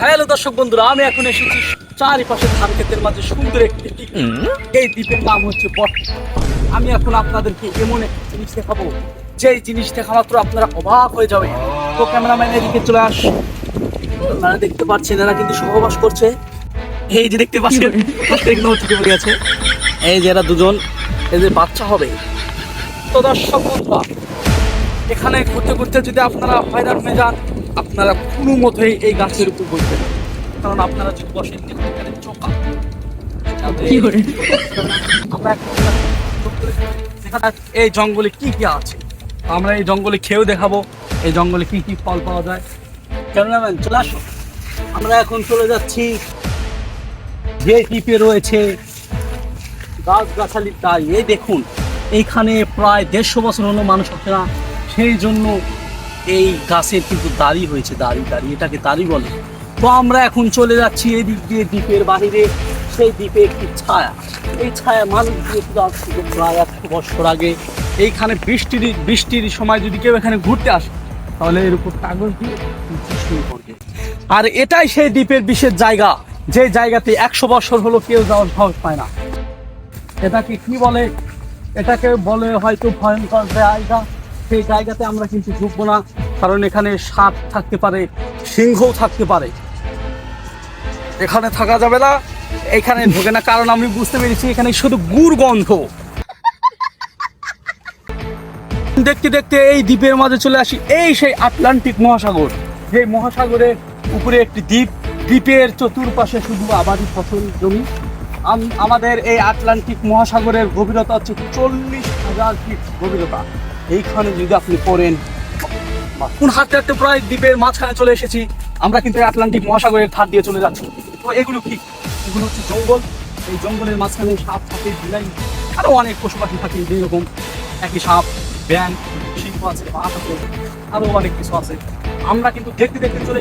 Hello দর্শক বন্ধুরা আমি এখন এসেছি চারিপাশে ধান ক্ষেতের মাঝে সুন্দর একটি দ্বীপ। এই দ্বীপের নাম হচ্ছে বট। আমি এখন আপনাদেরকে এমন একটি জিনিস দেখাবো যে জিনিস দেখা মাত্র আপনারা অবাক হয়ে যাবে তো ক্যামেরাম্যান এদিকে চলে আস। আপনারা দেখতে পাচ্ছেন এরা কিন্তু সহবাস করছে। এই যে দেখতে পাচ্ছেন এগুলো পড়ে আছে। এই যে এরা দুজন এদের বাচ্চা হবে। তো দর্শক বন্ধুরা এখানে ঘুরতে ঘুরতে যদি আপনারা হয়রান হয়ে যান আপনারা কোনো মতেই এই গাছের উপর বসবেন কারণ আপনারা যদি বসেন এখানে চোখা এই জঙ্গলে কি কি আছে? আমরা এই জঙ্গলে খেয়েও দেখাবো এই জঙ্গলে কি কি ফল পাওয়া যায়। ক্যামেরাম্যান চলে আসো আমরা এখন চলে যাচ্ছি। যে দ্বীপে রয়েছে গাছ গাছালির তাই এই দেখুন এইখানে প্রায় দেড়শো বছর হলো মানুষ হচ্ছে না। সেই জন্য এই গাছের কিন্তু দাড়ি হয়েছে, দাড়ি দাড়ি, এটাকে দাড়ি বলে। তো আমরা এখন চলে যাচ্ছি এই দিক দিয়ে দ্বীপের বাইরে সেই দ্বীপে একটি ছায়া। এই ছায়া মানুষ আজ থেকে প্রায় একশো বছর আগে এইখানে বৃষ্টির বৃষ্টির সময় যদি কেউ এখানে ঘুরতে আসে, তাহলে এর উপর কাগজ দিয়ে শুরু করবে আর এটাই সেই দ্বীপের বিশেষ জায়গা। যে জায়গাতে একশো বছর হলো কেউ যাওয়ার সাহস পায় না। এটাকে কি বলে? এটাকে বলে হয়তো ভয়ঙ্কর জায়গা। সেই জায়গাতে আমরা কিন্তু ঢুকবো না, কারণ এখানে সাপ থাকতে পারে, সিংহও থাকতে পারে। এখানে থাকা যাবে না, এখানে ঢোকে না, কারণ আমি বুঝতে পেরেছি এখানে শুধু গুড় গন্ধ। দেখতে দেখতে এই দ্বীপের মাঝে চলে আসি, এই সেই আটলান্টিক মহাসাগর। যে মহাসাগরের উপরে একটি দ্বীপ, দ্বীপের চতুর্পাশে শুধু আবাদি ফসল জমি। আম- আমাদের এই আটলান্টিক মহাসাগরের গভীরতা হচ্ছে চল্লিশ হাজার ফিট গভীরতা। এইখানে যদি আপনি পড়েন, কোন হাঁটতে হাঁটতে প্রায় দ্বীপের মাঝখানে চলে এসেছি, আমরা কিন্তু আটলান্টিক মহাসাগরের ধার দিয়ে চলে যাচ্ছি। তো এগুলো কি? এগুলো হচ্ছে জঙ্গল। এই জঙ্গলের মাঝখানে সাপ থাকে বিলাই আরও অনেক পশু পাখি থাকে যেরকম একই সাপ ব্যাং শিল্প আছে, বাঘ আছে আরও অনেক কিছু আছে। আমরা কিন্তু দেখতে দেখতে চলে